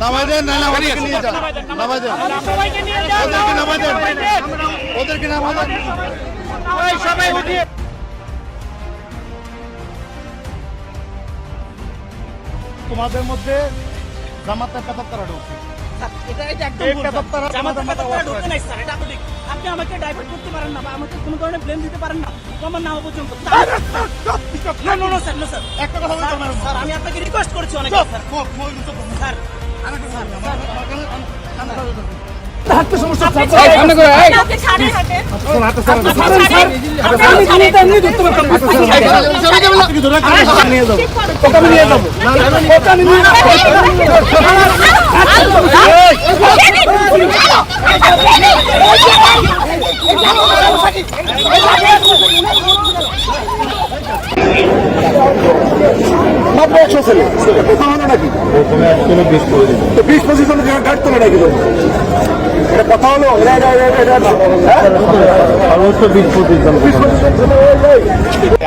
নামাই দেন না না নিয়ে যান। নামাই দেন সবাইকে নিয়ে যাও ওদেরকে নামাই দেন ওদেরকে নামাই দেন। ওই সবাই উঠিয়ে। তোমাদের মধ্যে জামাতের কথা তারা ঢুকছে। এটা এটা একদম জামাতের মাথায় ঢুকতে স্যার, এটা। আপনি আমাকে ডাইভার্ট করতে পারেন না বা আমাকে কোনো ধরনের ব্লেম দিতে পারেন না আমার নাম পর্যন্ত না না না স্যার না স্যার একটা কথা বলতে পারব স্যার আমি আপনাকে রিকোয়েস্ট করেছি অনেক স্যার হলো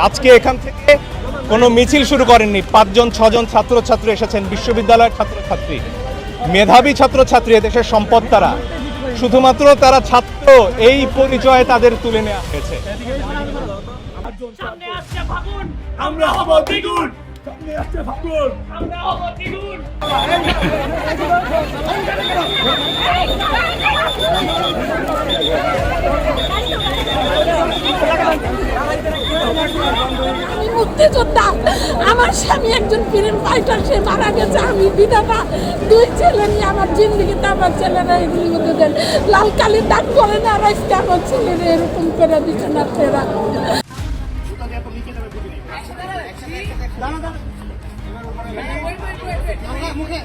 আজকে এখান থেকে কোনো মিছিল শুরু করেননি। পাঁচজন, ছজন ছাত্রছাত্রী এসেছেন। বিশ্ববিদ্যালয়ের ছাত্রছাত্রী, মেধাবী ছাত্রছাত্রী, এদেশের সম্পদ তারা। শুধুমাত্র তারা ছাত্র এই পরিচয় তাদের তুলে নেওয়া হয়েছে সামনে আসছে ফাগুন আমরা হব দ্বিগুণ সামনে আসছে ফাগুন আমরা হব দ্বিগুণ আমি মুক্তিযোদ্ধা আমার স্বামী একজন ফ্রিডম ফাইটার সে মারা গেছে। আমি বিধাতা দুই ছেলে নিয়ে আমার জিন্দগিতে আমার ছেলেরা এগুলি মধ্যে দেন। লাল কালির দাগ করে না আর আজকে আমার ছেলেরা এরকম করে দিচ্ছে না ফেরা মুখে